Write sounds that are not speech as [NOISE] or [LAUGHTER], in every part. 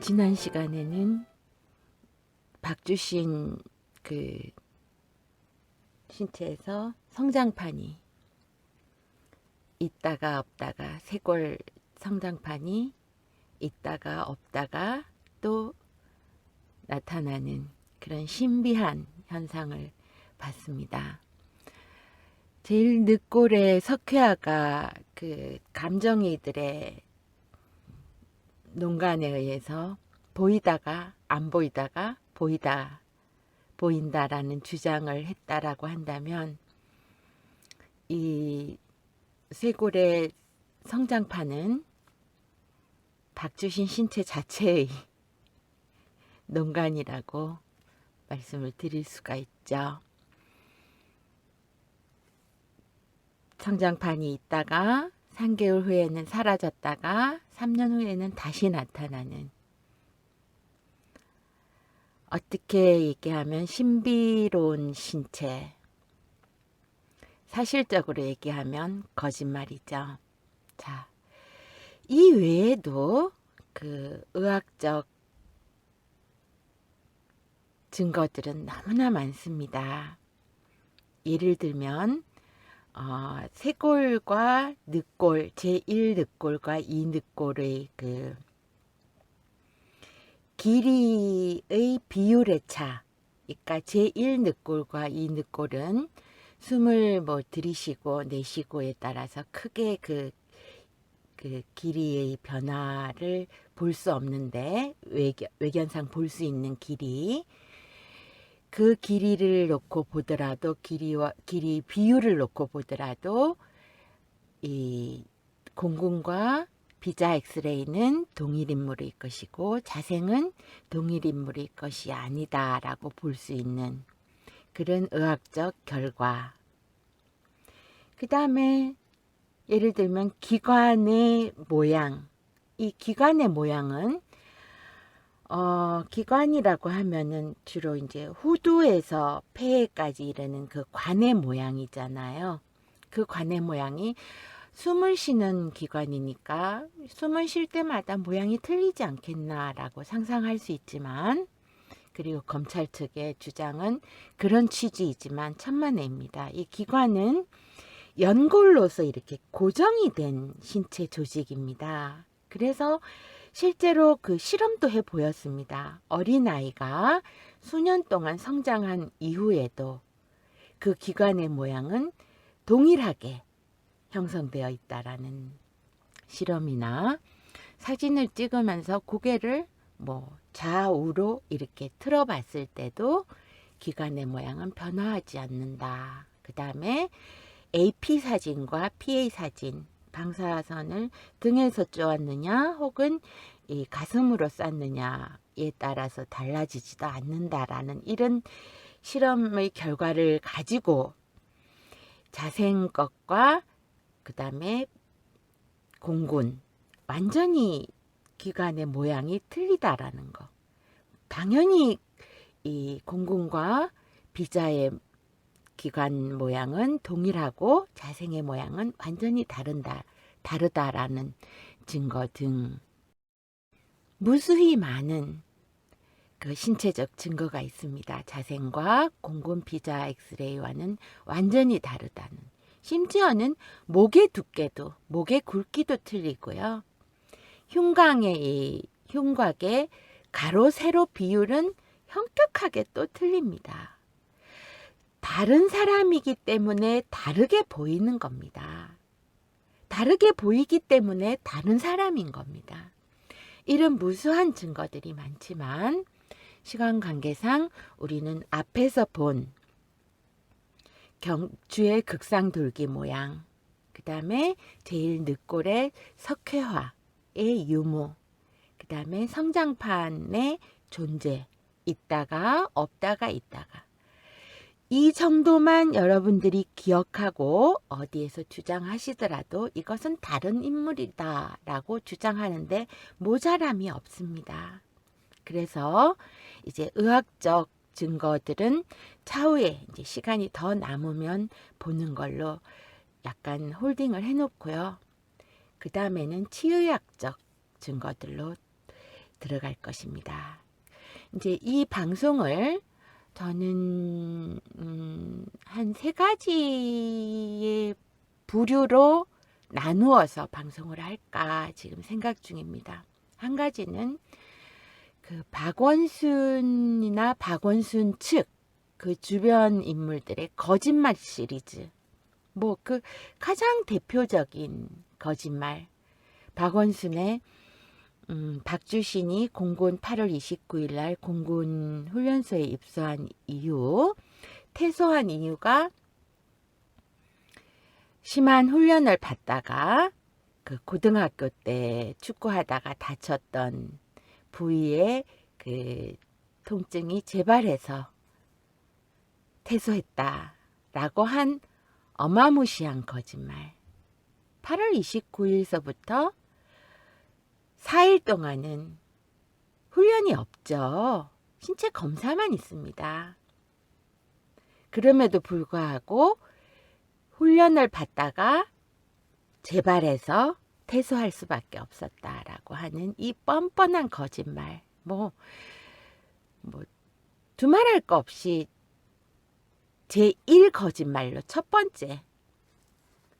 지난 시간에는 박주신 그 신체에서 성장판이 있다가 없다가 쇄골 성장판이 있다가 없다가 또 나타나는 그런 신비한 현상을 봤습니다. 제일 늦골의 석회화가 그 감정이들의 농간에 의해서 보이다가 안 보이다가 보이다 보인다라는 주장을 했다라고 한다면 이 쇄골의 성장판은 박주신 신체 자체의 농간이라고 말씀을 드릴 수가 있죠. 성장판이 있다가 3개월 후에는 사라졌다가 3년 후에는 다시 나타나는 어떻게 얘기하면 신비로운 신체 사실적으로 얘기하면 거짓말이죠. 자, 이 외에도 그 의학적 증거들은 너무나 많습니다. 예를 들면 어, 쇄골과 늑골, 제1 늑골과 2 늑골의 그 길이의 비율의 차. 그러니까 제1 늑골과 2 늑골은 숨을 뭐 들이쉬고 내쉬고에 따라서 크게 그, 그 길이의 변화를 볼 수 없는데 외견, 외견상 볼 수 있는 길이 그 길이를 놓고 보더라도 길이와 길이 비율을 놓고 보더라도 이 공군과 비자 엑스레이는 동일 인물일 것이고 자생은 동일 인물일 것이 아니다라고 볼 수 있는 그런 의학적 결과. 그 다음에 예를 들면 기관의 모양. 이 기관의 모양은 어, 기관이라고 하면은 주로 이제 후두에서 폐에까지 이르는 그 관의 모양이잖아요. 그 관의 모양이 숨을 쉬는 기관이니까 숨을 쉴 때마다 모양이 틀리지 않겠나라고 상상할 수 있지만 그리고 검찰 측의 주장은 그런 취지이지만 천만에입니다. 이 기관은 연골로서 이렇게 고정이 된 신체 조직입니다. 그래서 실제로 그 실험도 해 보였습니다. 어린아이가 수년 동안 성장한 이후에도 그 기관의 모양은 동일하게 형성되어 있다라는 실험이나 사진을 찍으면서 고개를 뭐 좌우로 이렇게 틀어 봤을 때도 기관의 모양은 변화하지 않는다. 그 다음에 AP 사진과 PA 사진 방사선을 등에서 쪼았느냐 혹은 이 가슴으로 쐈느냐에 따라서 달라지지도 않는다라는 이런 실험의 결과를 가지고 자생 것과 그 다음에 공군 완전히 기관의 모양이 틀리다라는 거. 당연히 이 공군과 비자의 기관 모양은 동일하고 자생의 모양은 완전히 다른다, 다르다라는 증거 등 무수히 많은 그 신체적 증거가 있습니다. 자생과 공군 비자 엑스레이와는 완전히 다르다는. 심지어는 목의 두께도, 목의 굵기도 틀리고요. 흉곽의 이 흉곽의 가로 세로 비율은 현격하게 또 틀립니다. 다른 사람이기 때문에 다르게 보이는 겁니다. 다르게 보이기 때문에 다른 사람인 겁니다. 이런 무수한 증거들이 많지만 시간 관계상 우리는 앞에서 본 경주의 극상 돌기 모양, 그 다음에 제일 늑골의 석회화의 유무, 그 다음에 성장판의 존재, 있다가 없다가 있다가 이 정도만 여러분들이 기억하고 어디에서 주장하시더라도 이것은 다른 인물이다 라고 주장하는데 모자람이 없습니다. 그래서 이제 의학적 증거들은 차후에 이제 시간이 더 남으면 보는 걸로 약간 홀딩을 해놓고요. 그 다음에는 치의학적 증거들로 들어갈 것입니다. 이제 이 방송을 저는 음, 한 세 가지의 부류로 나누어서 방송을 할까 지금 생각 중입니다. 한 가지는 그 박원순이나 박원순 측 그 주변 인물들의 거짓말 시리즈. 뭐 그 가장 대표적인 거짓말. 박원순의 음, 박주신이 공군 8월 29일 날 공군 훈련소에 입소한 이후 퇴소한 이유가 심한 훈련을 받다가 그 고등학교 때 축구하다가 다쳤던 부위에 그 통증이 재발해서 퇴소했다라고 한 어마무시한 거짓말. 8월 29일서부터 4일 동안은 훈련이 없죠. 신체 검사만 있습니다. 그럼에도 불구하고 훈련을 받다가 재발해서 퇴소할 수밖에 없었다라고 하는 이 뻔뻔한 거짓말. 뭐, 뭐, 두말할 거 없이 제1 거짓말로 첫 번째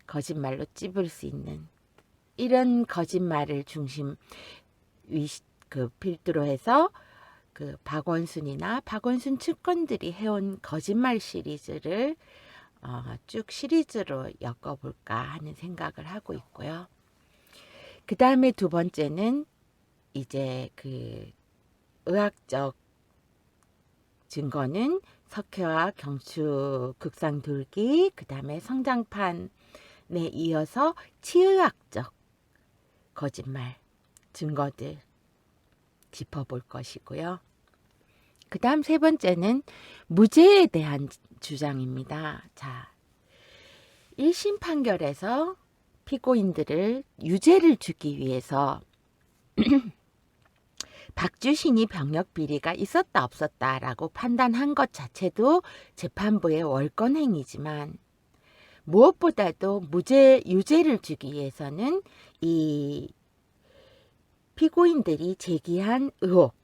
거짓말로 찝을 수 있는 이런 거짓말을 중심 위, 그 필두로 해서 그 박원순이나 박원순 측근들이 해온 거짓말 시리즈를 어, 쭉 시리즈로 엮어볼까 하는 생각을 하고 있고요. 그 다음에 두 번째는 이제 그 의학적 증거는 석회와 경추 극상 돌기, 그 다음에 성장판에 이어서 치의학적 거짓말 증거들 짚어볼 것이고요. 그 다음 세 번째는 무죄에 대한 주장입니다. 자, 1심 판결에서 피고인들을 유죄를 주기 위해서 [CLEARS THROAT] 박주신이 병력 비리가 있었다 없었다라고 판단한 것 자체도 재판부의 월권 행위지만 무엇보다도 무죄 유죄를 주기 위해서는 이 피고인들이 제기한 의혹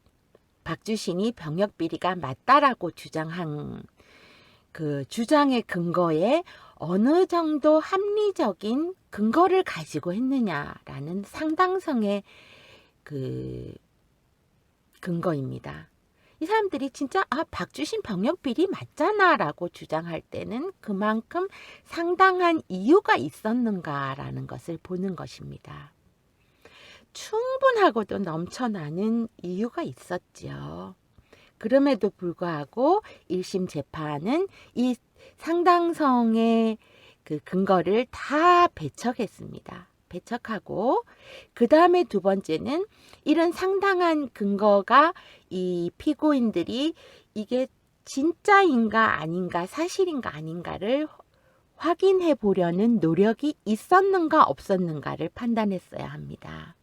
박주신이 병력 비리가 맞다라고 주장한 그 주장의 근거에 어느 정도 합리적인 근거를 가지고 했느냐라는 상당성의 그 근거입니다. 이 사람들이 진짜 아 박주신 병력 비리 맞잖아라고 주장할 때는 그만큼 상당한 이유가 있었는가라는 것을 보는 것입니다. 충분하고도 넘쳐나는 이유가 있었지요. 그럼에도 불구하고 1심 재판은 이 상당성의 그 근거를 다 배척했습니다. 배척하고 그 다음에 두 번째는 이런 상당한 근거가 이 피고인들이 이게 진짜인가 아닌가 사실인가 아닌가를 확인해 보려는 노력이 있었는가 없었는가를 판단했어야 합니다.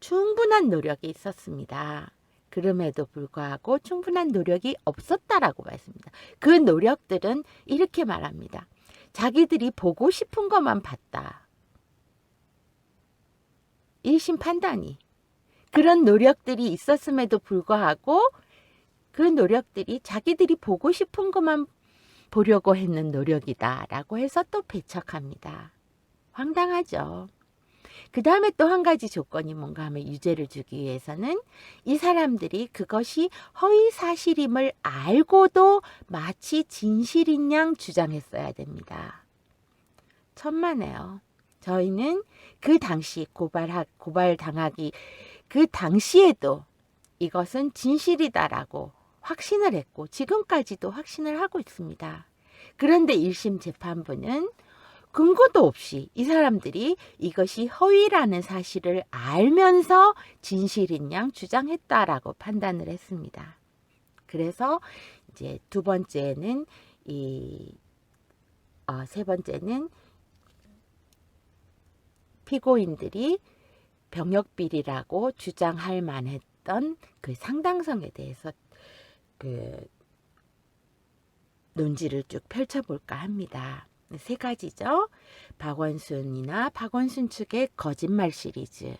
충분한 노력이 있었습니다. 그럼에도 불구하고 충분한 노력이 없었다라고 말씀합니다. 그 노력들은 이렇게 말합니다. 자기들이 보고 싶은 것만 봤다. 1심 판단이. 그런 노력들이 있었음에도 불구하고 그 노력들이 자기들이 보고 싶은 것만 보려고 했는 노력이다라고 해서 또 배척합니다. 황당하죠. 그 다음에 또 한 가지 조건이 뭔가 하면 유죄를 주기 위해서는 이 사람들이 그것이 허위 사실임을 알고도 마치 진실인 양 주장했어야 됩니다. 천만에요. 저희는 그 당시 고발하, 고발당하기 그 당시에도 이것은 진실이다라고 확신을 했고 지금까지도 확신을 하고 있습니다. 그런데 1심 재판부는 근거도 없이 이 사람들이 이것이 허위라는 사실을 알면서 진실인 양 주장했다라고 판단을 했습니다. 그래서 이제 두 번째는 이, 어, 세 번째는 피고인들이 병역 비리라고 주장할 만했던 그 상당성에 대해서 그 논지를 쭉 펼쳐볼까 합니다. 세 가지죠. 박원순이나 박원순 측의 거짓말 시리즈.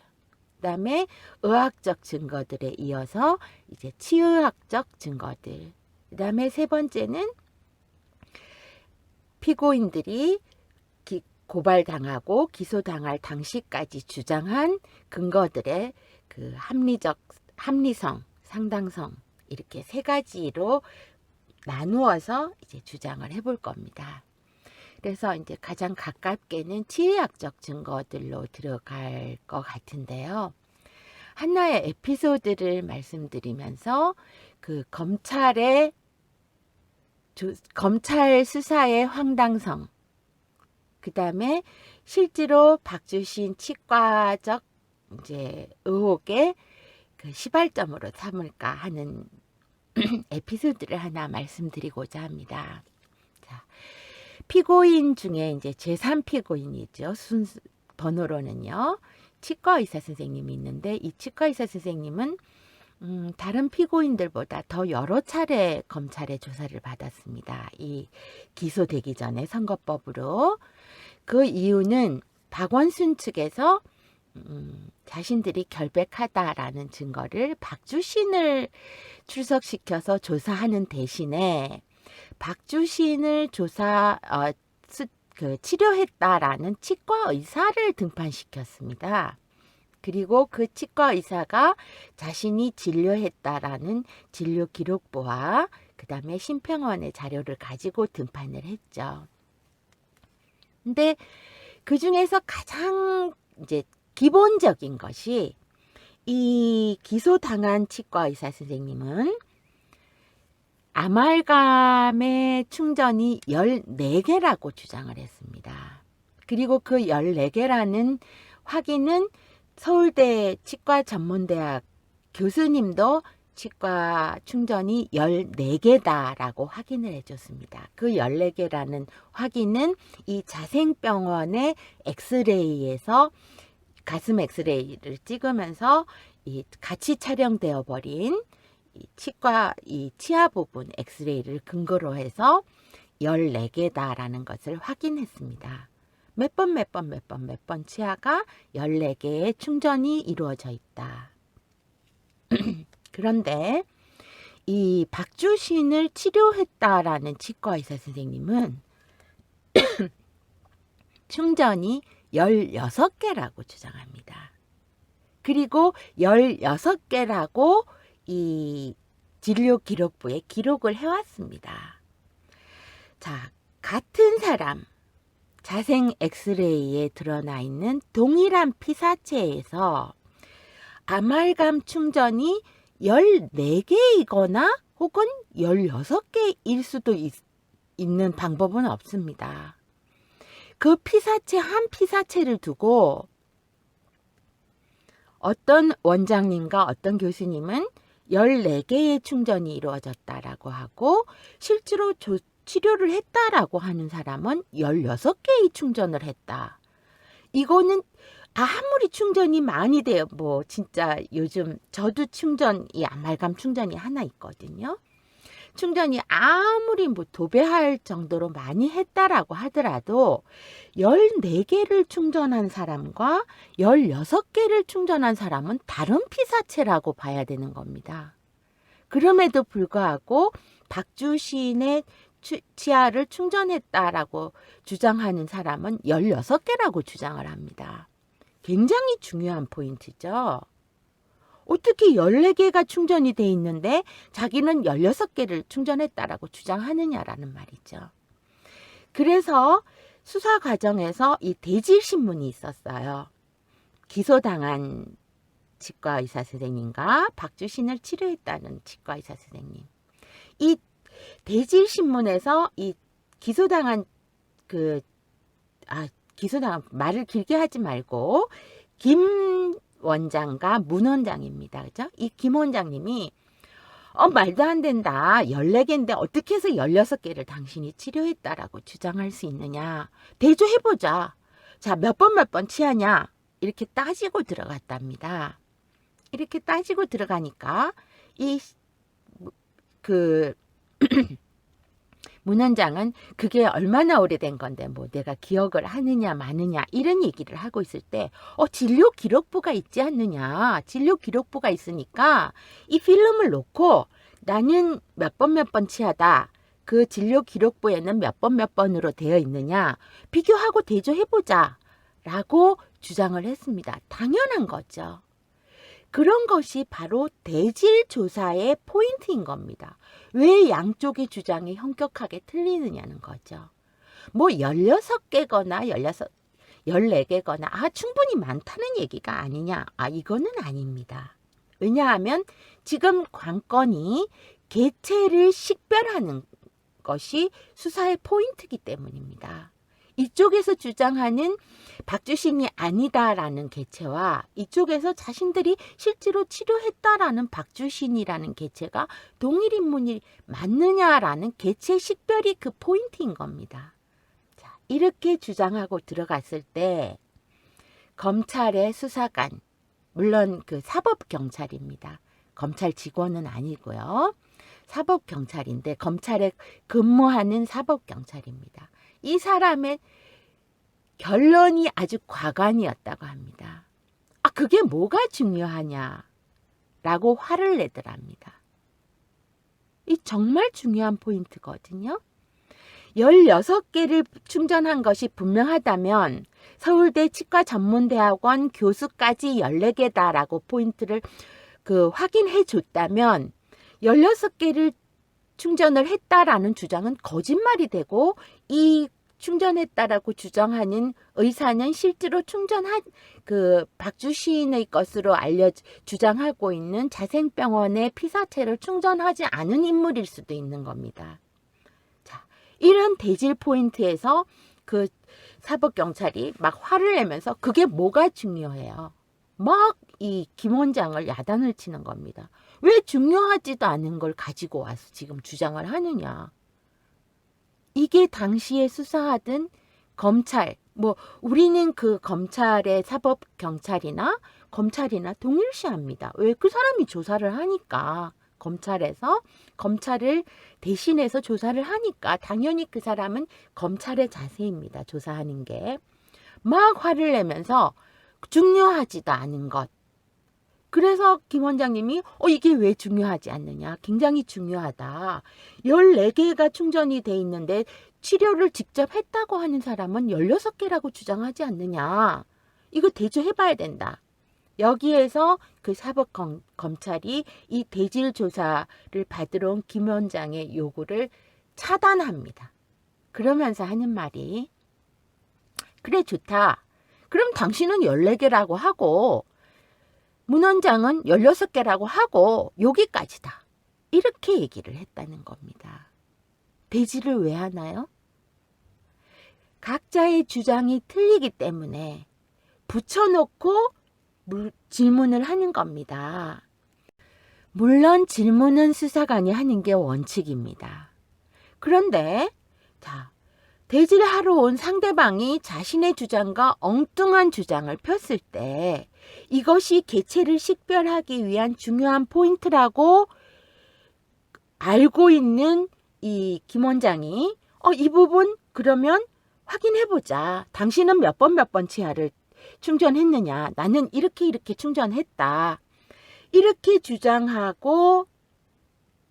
그다음에 의학적 증거들에 이어서 이제 치의학적 증거들. 그다음에 세 번째는 피고인들이 기, 고발당하고 기소당할 당시까지 주장한 근거들의 그 합리적 합리성, 상당성 이렇게 세 가지로 나누어서 이제 주장을 해볼 겁니다. 그래서 이제 가장 가깝게는 치의학적 증거들로 들어갈 것 같은데요. 하나의 에피소드를 말씀드리면서 그 검찰의 조, 검찰 수사의 황당성, 그 다음에 실제로 박주신 치과적 이제 의혹의 그 시발점으로 삼을까 하는 [CLEARS THROAT] 에피소드를 하나 말씀드리고자 합니다. 자, 피고인 중에 이제 제3 피고인이죠. 순수 번호로는요. 치과 의사 선생님이 있는데 이 치과 의사 선생님은 음, 다른 피고인들보다 더 여러 차례 검찰의 조사를 받았습니다. 이 기소되기 전에 선거법으로 그 이유는 박원순 측에서 음, 자신들이 결백하다라는 증거를 박주신을 출석시켜서 조사하는 대신에 박주신을 조사 어, 수, 그 치료했다라는 치과 의사를 등판시켰습니다. 그리고 그 치과 의사가 자신이 진료했다라는 진료 기록부와 그 다음에 심평원의 자료를 가지고 등판을 했죠. 근데 그 중에서 가장 이제 기본적인 것이 이 기소당한 치과 의사 선생님은 아말감의 충전이 14개라고 주장을 했습니다. 그리고 그 14개라는 확인은 서울대 치과 전문대학 교수님도 치과 충전이 14개다라고 확인을 해줬습니다. 그 14개라는 확인은 이 자생병원의 엑스레이에서 가슴 엑스레이를 찍으면서 이 같이 촬영되어 버린 이 치과 이 치아 부분 엑스레이를 근거로 해서 14개다라는 것을 확인했습니다. 몇 번 몇 번 몇 번 몇 번 치아가 14개의 충전이 이루어져 있다. [CLEARS THROAT] 그런데 이 박주신을 치료했다라는 치과 의사 선생님은 [CLEARS THROAT] 충전이 16개라고 주장합니다. 그리고 16개라고 이 진료 기록부에 기록을 해왔습니다. 자, 같은 사람, 자생 엑스레이에 드러나 있는 동일한 피사체에서 아말감 충전이 14개이거나 혹은 16개일 수도 있, 있는 방법은 없습니다. 그 피사체 한 피사체를 두고 어떤 원장님과 어떤 교수님은 14개의 충전이 이루어졌다라고 하고 실제로 조, 치료를 했다라고 하는 사람은 16개의 충전을 했다. 이거는 아무리 충전이 많이 돼요. 뭐 진짜 요즘 저도 충전 이 아말감 충전이 하나 있거든요. 충전이 아무리 뭐 도배할 정도로 많이 했다라고 하더라도 14개를 충전한 사람과 16개를 충전한 사람은 다른 피사체라고 봐야 되는 겁니다. 그럼에도 불구하고 박주신의 치아를 충전했다라고 주장하는 사람은 16개라고 주장을 합니다. 굉장히 중요한 포인트죠. 어떻게 14개가 충전이 돼 있는데 자기는 16개를 충전했다라고 주장하느냐라는 말이죠. 그래서 수사 과정에서 이 대질 신문이 있었어요. 기소당한 치과 의사 선생님과 박주신을 치료했다는 치과 의사 선생님. 이 대질 신문에서 이 기소당한 그 아 기소당한 말을 길게 하지 말고 김 원장과 문 원장입니다. 그죠? 이 김 원장님이 어, 말도 안 된다. 14개인데 어떻게 해서 16개를 당신이 치료했다라고 주장할 수 있느냐. 대조해보자. 자, 몇 번 몇 번 치하냐. 이렇게 따지고 들어갔답니다. 이렇게 따지고 들어가니까 이, 그, [CLEARS THROAT] 문 원장은 그게 얼마나 오래된 건데 뭐 내가 기억을 하느냐 마느냐 이런 얘기를 하고 있을 때 어, 진료 기록부가 있지 않느냐. 진료 기록부가 있으니까 이 필름을 놓고 나는 몇 번 몇 번 치하다. 그 진료 기록부에는 몇 번 몇 번으로 되어 있느냐. 비교하고 대조해보자. 라고 주장을 했습니다. 당연한 거죠. 그런 것이 바로 대질 조사의 포인트인 겁니다. 왜 양쪽의 주장이 현격하게 틀리느냐는 거죠. 뭐 16개거나 16, 14개거나 아 충분히 많다는 얘기가 아니냐. 아 이거는 아닙니다. 왜냐하면 지금 관건이 개체를 식별하는 것이 수사의 포인트이기 때문입니다. 이쪽에서 주장하는 박주신이 아니다라는 개체와 이쪽에서 자신들이 실제로 치료했다라는 박주신이라는 개체가 동일 인물이 맞느냐라는 개체 식별이 그 포인트인 겁니다. 자, 이렇게 주장하고 들어갔을 때 검찰의 수사관, 물론 그 사법 경찰입니다. 검찰 직원은 아니고요. 사법 경찰인데 검찰에 근무하는 사법 경찰입니다. 이 사람의 결론이 아주 과관이었다고 합니다. 아, 그게 뭐가 중요하냐? 라고 화를 내더랍니다. 이 정말 중요한 포인트거든요. 16개를 충전한 것이 분명하다면 서울대 치과 전문대학원 교수까지 14개다라고 포인트를 그 확인해 줬다면 16개를 충전을 했다라는 주장은 거짓말이 되고 이 충전했다라고 주장하는 의사는 실제로 충전한 그 박주 시인의 것으로 알려 주장하고 있는 자생병원의 피사체를 충전하지 않은 인물일 수도 있는 겁니다. 자, 이런 대질 포인트에서 그 사법 경찰이 막 화를 내면서 그게 뭐가 중요해요. 막 이 김원장을 야단을 치는 겁니다. 왜 중요하지도 않은 걸 가지고 와서 지금 주장을 하느냐. 이게 당시에 수사하던 검찰, 뭐, 우리는 그 검찰의 사법 경찰이나 검찰이나 동일시합니다. 왜 그 사람이 조사를 하니까. 검찰에서 검찰을 대신해서 조사를 하니까 당연히 그 사람은 검찰의 자세입니다. 조사하는 게. 막 화를 내면서 중요하지도 않은 것. 그래서 김 원장님이 어 이게 왜 중요하지 않느냐? 굉장히 중요하다. 14개가 충전이 돼 있는데 치료를 직접 했다고 하는 사람은 16개라고 주장하지 않느냐? 이거 대조해 봐야 된다. 여기에서 그 사법 검, 검찰이 이 대질 조사를 받으러 온 김 원장의 요구를 차단합니다. 그러면서 하는 말이 그래 좋다. 그럼 당신은 14개라고 하고 문 원장은 16개라고 하고 여기까지다. 이렇게 얘기를 했다는 겁니다. 대지를 왜 하나요? 각자의 주장이 틀리기 때문에 붙여놓고 물, 질문을 하는 겁니다. 물론 질문은 수사관이 하는 게 원칙입니다. 그런데 자 대지를 하러 온 상대방이 자신의 주장과 엉뚱한 주장을 폈을 때 이것이 개체를 식별하기 위한 중요한 포인트라고 알고 있는 이 김 원장이 어, 이 부분 그러면 확인해 보자. 당신은 몇 번 몇 번 치아를 충전했느냐? 나는 이렇게 이렇게 충전했다. 이렇게 주장하고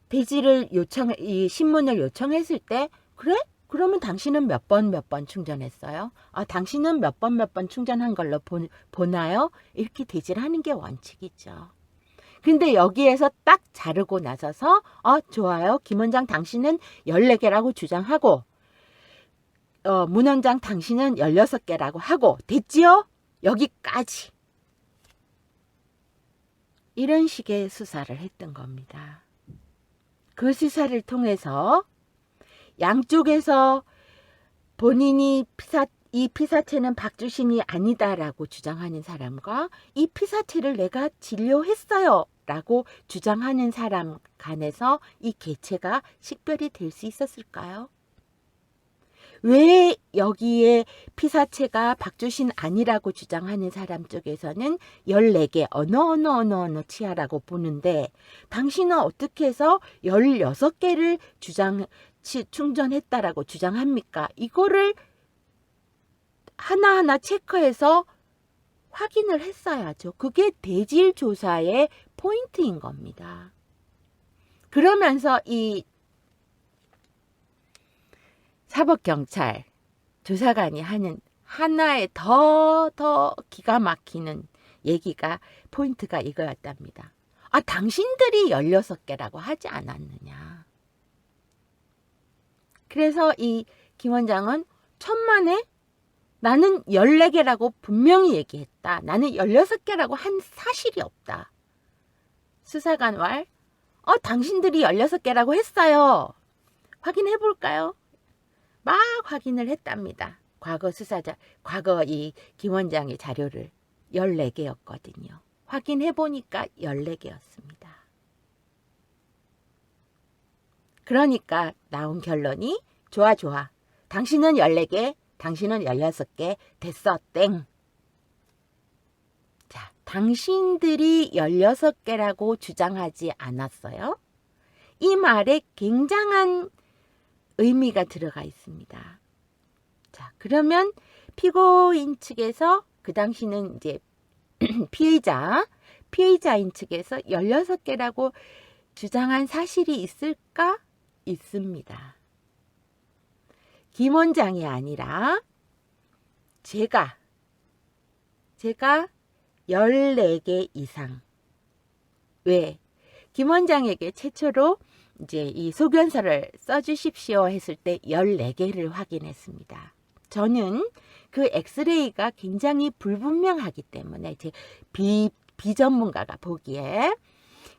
대지를 요청 이 신문을 요청했을 때 그래? 그러면 당신은 몇 번 몇 번 충전했어요? 아, 당신은 몇 번 몇 번 충전한 걸로 보, 보나요? 이렇게 대지를 하는 게 원칙이죠. 근데 여기에서 딱 자르고 나서서 어, 좋아요. 김 원장 당신은 14개라고 주장하고 어, 문 원장 당신은 16개라고 하고 됐지요? 여기까지. 이런 식의 수사를 했던 겁니다. 그 수사를 통해서 양쪽에서 본인이 피사, 이 피사체는 박주신이 아니다라고 주장하는 사람과 이 피사체를 내가 진료했어요 라고 주장하는 사람 간에서 이 개체가 식별이 될 수 있었을까요? 왜 여기에 피사체가 박주신 아니라고 주장하는 사람 쪽에서는 14개 어느 어느 어느 어느 치아라고 보는데 당신은 어떻게 해서 16개를 주장 충전했다라고 주장합니까? 이거를 하나하나 체크해서 확인을 했어야죠. 그게 대질 조사의 포인트인 겁니다. 그러면서 이 사법경찰 조사관이 하는 하나의 더, 더 기가 막히는 얘기가 포인트가 이거였답니다. 아, 당신들이 16개라고 하지 않았느냐. 그래서 이 김 원장은 천만에 나는 14개라고 분명히 얘기했다. 나는 16개라고 한 사실이 없다. 수사관 왈, 어, 당신들이 16개라고 했어요. 확인해 볼까요? 막 확인을 했답니다. 과거 수사자, 과거 이 김원장의 자료를 14개였거든요. 확인해 보니까 14개였습니다. 그러니까 나온 결론이 좋아 좋아. 당신은 14개, 당신은 16개 됐어 땡. 자, 당신들이 16개라고 주장하지 않았어요? 이 말에 굉장한 의미가 들어가 있습니다. 자, 그러면 피고인 측에서 그 당시는 이제 [CLEARS THROAT] 피의자, 피의자인 측에서 16개라고 주장한 사실이 있을까? 있습니다. 김 원장이 아니라 제가 제가 14개 이상 왜? 김 원장에게 최초로 이제 이 소견서를 써주십시오 했을 때 14개를 확인했습니다. 저는 그 엑스레이가 굉장히 불분명하기 때문에 제 비, 비전문가가 보기에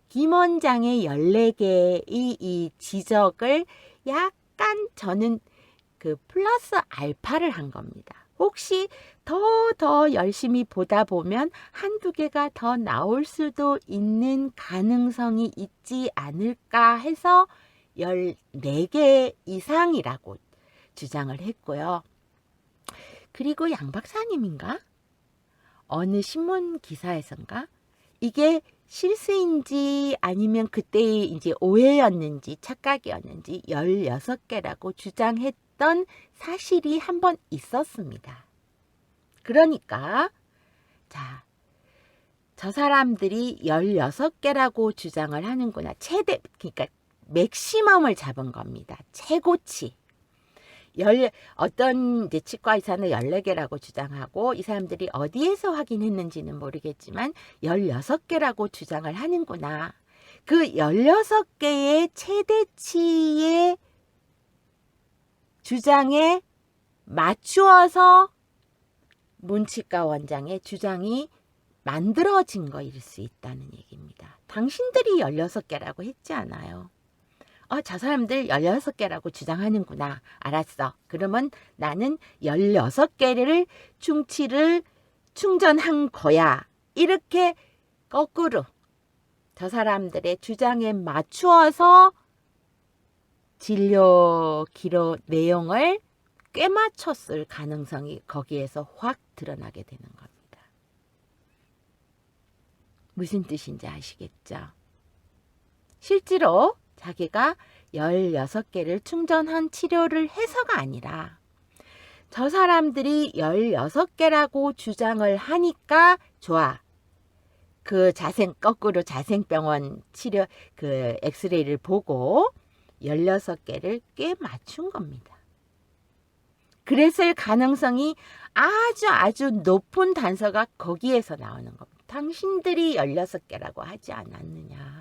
김 원장의 14개의 이 지적을 약간 저는 그 플러스 알파를 한 겁니다. 혹시 더더 열심히 보다 보면 한두 개가 더 나올 수도 있는 가능성이 있지 않을까 해서 14개 이상이라고 주장을 했고요. 그리고 양 박사님인가? 어느 신문 기사에선가? 이게 실수인지 아니면 그때의 이제 오해였는지 착각이었는지 16개라고 주장했던 사실이 한 번 있었습니다. 그러니까, 자, 저 사람들이 16개라고 주장을 하는구나. 최대, 그러니까 맥시멈을 잡은 겁니다. 최고치. 열, 어떤 이제 치과 의사는 14개라고 주장하고 이 사람들이 어디에서 확인했는지는 모르겠지만 16개라고 주장을 하는구나. 그 16개의 최대치의 주장에 맞추어서 문치과 원장의 주장이 만들어진 거일 수 있다는 얘기입니다. 당신들이 16개라고 했지 않아요. 어, 저 사람들 16개라고 주장하는구나. 알았어. 그러면 나는 16개를 충치를 충전한 거야. 이렇게 거꾸로 저 사람들의 주장에 맞추어서 진료 기록 내용을 꽤 맞췄을 가능성이 거기에서 확 드러나게 되는 겁니다. 무슨 뜻인지 아시겠죠? 실제로 자기가 16개를 충전한 치료를 해서가 아니라 저 사람들이 16개라고 주장을 하니까 좋아. 그 자생 거꾸로 자생병원 치료 그 엑스레이를 보고 16개를 꽤 맞춘 겁니다. 그랬을 가능성이 아주 아주 높은 단서가 거기에서 나오는 겁니다. 당신들이 16개라고 하지 않았느냐.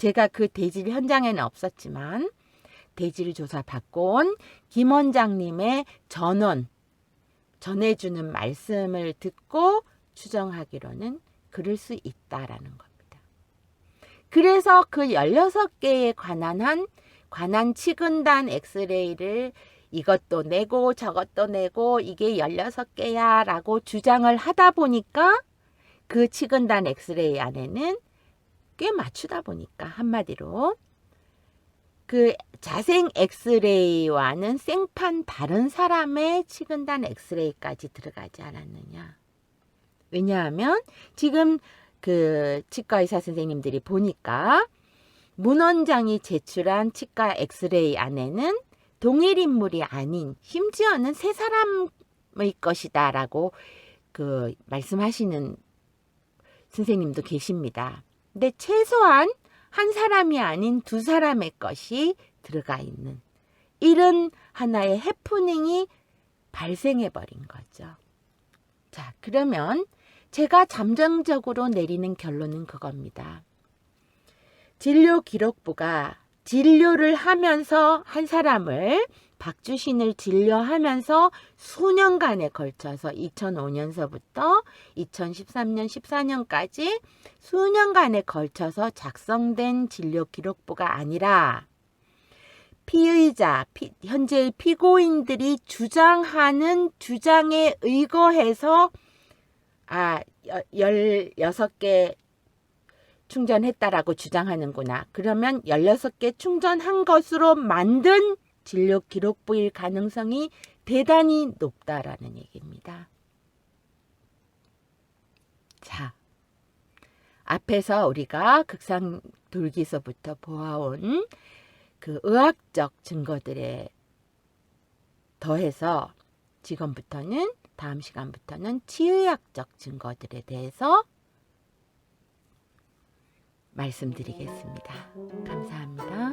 제가 그 대질 현장에는 없었지만 대질 조사 받고 온 김 원장님의 전원 전해주는 말씀을 듣고 추정하기로는 그럴 수 있다라는 겁니다. 그래서 그 16개에 관한 한 관한 치근단 엑스레이를 이것도 내고 저것도 내고 이게 16개야 라고 주장을 하다 보니까 그 치근단 엑스레이 안에는 꽤 맞추다 보니까 한마디로 그 자생 엑스레이와는 생판 다른 사람의 치근단 엑스레이까지 들어가지 않았느냐. 왜냐하면 지금 그 치과 의사 선생님들이 보니까 문 원장이 제출한 치과 엑스레이 안에는 동일 인물이 아닌 심지어는 세 사람의 것이다라고 그 말씀하시는 선생님도 계십니다. 근데 최소한 한 사람이 아닌 두 사람의 것이 들어가 있는 이런 하나의 해프닝이 발생해 버린 거죠. 자, 그러면 제가 잠정적으로 내리는 결론은 그겁니다. 진료 기록부가 진료를 하면서 한 사람을 박주신을 진료하면서 수년간에 걸쳐서 2005년서부터 2013년 14년까지 수년간에 걸쳐서 작성된 진료 기록부가 아니라 피의자, 피, 현재의 피고인들이 주장하는 주장에 의거해서 아, 여- 16개 충전했다라고 주장하는구나. 그러면 16개 충전한 것으로 만든 진료 기록부일 가능성이 대단히 높다라는 얘기입니다. 자, 앞에서 우리가 극상 돌기서부터 보아온 그 의학적 증거들에 더해서 지금부터는 다음 시간부터는 치의학적 증거들에 대해서 말씀드리겠습니다. 감사합니다.